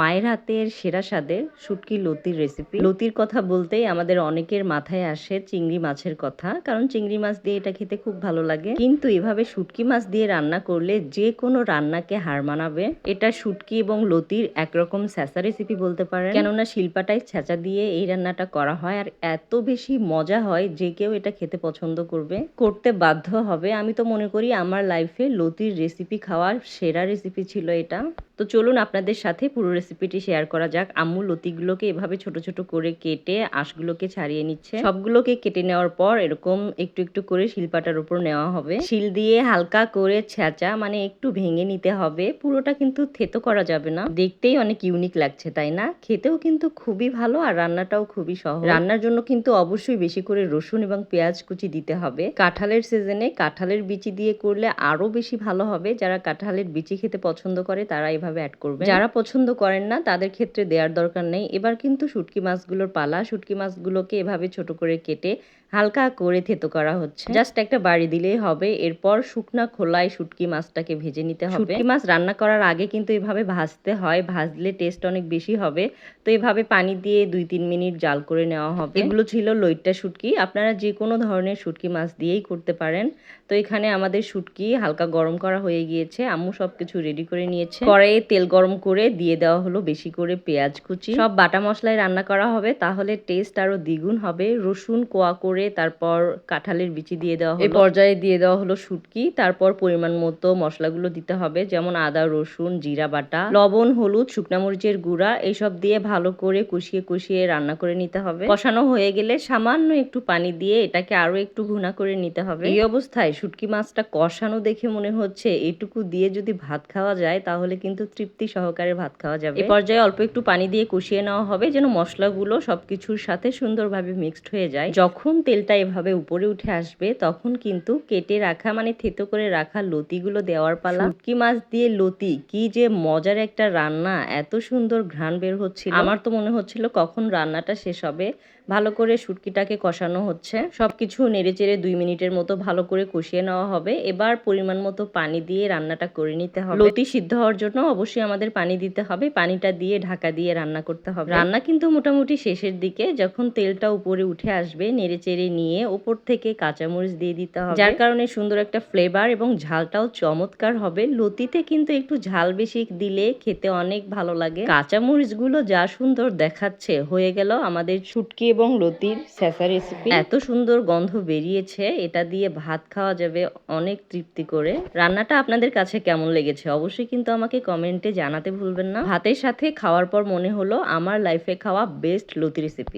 মায়ের হাতের সেরা স্বাদের শুটকি লতির রেসিপি লতির কথা বলতেই আমাদের অনেকের মাথায় আসে চিংড়ি মাছের কথা, কারণ চিংড়ি মাছ দিয়ে এটা খেতে খুব ভালো লাগে। কিন্তু এভাবে শুটকি মাছ দিয়ে রান্না করলে যে কোনো রান্নাকে হার মানাবে। এটা শুটকি এবং লতির একরকম স্যাঁচা রেসিপি বলতে পারেন। কেননা শিল্পাটাই ছেঁচা দিয়ে এই রান্নাটা করা হয় আর এত বেশি মজা হয় যে কেউ এটা খেতে পছন্দ করবে। করতে বাধ্য হবে। আমি তো মনে করি আমার লাইফে লতির রেসিপি খাওয়ার সেরা রেসিপি ছিল এটা। তো চলুন আপনাদের সাথে পুরো রেসিপিটি শেয়ার করা যাক। আম্মু লতিগুলোকে এভাবে ছোট ছোট করে কেটে আঁশগুলোকে ছাড়িয়ে নিচ্ছে। সবগুলোকে কেটে নেওয়ার পর এরকম একটু একটু করে শিলপাটার উপর নেওয়া হবে। শিল দিয়ে হালকা করে ছেঁচা মানে একটু ভেঙে নিতে হবে। পুরোটা কিন্তু থেতো করা যাবে না। দেখতেই অনেক ইউনিক লাগছে, তাই না? খেতেও কিন্তু খুবই ভালো আর রান্নাটাও খুবই সহজ। রান্নার জন্য কিন্তু অবশ্যই বেশি করে রসুন এবং পেঁয়াজ কুচি দিতে হবে। কাঁঠালের সিজনে কাঁঠালের বিচি দিয়ে করলে আরও বেশি ভালো হবে। যারা কাঁঠালের বিচি খেতে পছন্দ করে তারা এভাবে অ্যাড করবে যারা পছন্দ করেন না তাদের ক্ষেত্রে দেওয়ার দরকার নেই। এবার কিন্তু শুটকি মাছগুলোর পালা শুটকি মাছগুলোকে এভাবে ছোট করে কেটে হালকা করে থেতো করা হচ্ছে। জাস্ট একটা বাড়ি দিলেই হবে। এরপর শুকনা খোলায় শুটকি মাছটাকে ভেজে নিতে হবে। শুটকি মাছ রান্না করার আগে কিন্তু এভাবে ভাজতে হয়। ভাজলে টেস্ট অনেক বেশি হবে। তো এভাবে পানি দিয়ে দুই তিন মিনিট জাল করে নেওয়া হবে। এগুলো ছিল লইট্টা শুটকি। আপনারা যে কোনো ধরনের শুটকি মাছ দিয়েই করতে পারেন। তো এখানে আমাদের শুটকি হালকা গরম করা হয়ে গিয়েছে। আম্মু সবকিছু রেডি করে নিয়েছে। কড়াইয়ে তেল গরম করে দিয়ে দেওয়া হলো বেশি করে পেঁয়াজ কুচি। সব বাটা মশলায় রান্না করা হবে তাহলে টেস্ট আরও দ্বিগুণ হবে। রসুন কোয়া করে তারপর কাঁঠালের বিচি দিয়ে দেওয়া এই পর্যায়ে দিয়ে দেওয়া হলো শুটকি তারপর পরিমাণ মতো মশলাগুলো দিতে হবে যেমন আদা রসুন জিরা বাটা লবণ হলুদ শুকনা মরিচের গুঁড়া এইসব দিয়ে ভালো করে কষিয়ে কষিয়ে রান্না করে নিতে হবে। কষানো হয়ে গেলে সামান্য একটু পানি দিয়ে এটাকে আরও একটু ঘুনা করে নিতে হবে। এই অবস্থায় শুটকি মাছটা কষানো দেখে মনে হচ্ছে এটুকু দিয়ে যদি ভাত খাওয়া যায় তাহলে কিন্তু তৃপ্তি সহকারে ভাত খাওয়া যাবে। এই পর্যায়ে অল্প একটু পানি দিয়ে কষিয়ে নেওয়া হবে যেন মশলাগুলো সবকিছুর সাথে সুন্দরভাবে মিক্সড হয়ে যায়। যখন তেলটা এভাবে উপরে উঠে আসবে তখন কিন্তু কেটে রাখা মানে থেতো করে রাখা লতিগুলো দেওয়ার পালা। শুটকি মাছ দিয়ে লতি কি যে মজার একটা রান্না এত সুন্দর ঘ্রাণ বের হচ্ছিল। আমার তো মনে হচ্ছিল কখন রান্নাটা শেষ হবে। ভালো করে শুটকিটাকে কষানো হচ্ছে। সবকিছু নেড়ে চেড়ে দুই মিনিটের মতো ভালো করে কষিয়ে নেওয়া হবে। এবার পরিমাণ মতো পানি দিয়ে রান্নাটা করে নিতে হবে। লতি সিদ্ধ হওয়ার জন্য অবশ্যই আমাদের পানি দিতে হবে। পানিটা দিয়ে ঢাকা দিয়ে রান্না করতে হবে। রান্না কিন্তু মোটামুটি শেষের দিকে যখন তেলটা উপরে উঠে আসবে নেড়ে চেড়ে নিয়ে ওপর থেকে কাঁচামরিচ দিয়ে দিতে হবে। যার কারণে সুন্দর একটা ফ্লেভার এবং ঝালটাও চমৎকার হবে। লতিতে কিন্তু একটু ঝাল বেশি দিলে খেতে অনেক ভালো লাগে। কাঁচামরিচগুলো যা সুন্দর দেখাচ্ছে হয়ে গেল আমাদের ছুটকি এবং লতির স্যাসা রেসিপি এত সুন্দর গন্ধ বেরিয়েছে এটা দিয়ে ভাত খাওয়া যাবে অনেক তৃপ্তি করে। রান্নাটা আপনাদের কাছে কেমন লেগেছে? অবশ্যই কিন্তু আমাকে কমেন্টে জানাতে ভুলবেন না। ভাতের সাথে খাওয়ার পর মনে হলো আমার লাইফে খাওয়া বেস্ট লতি রেসিপি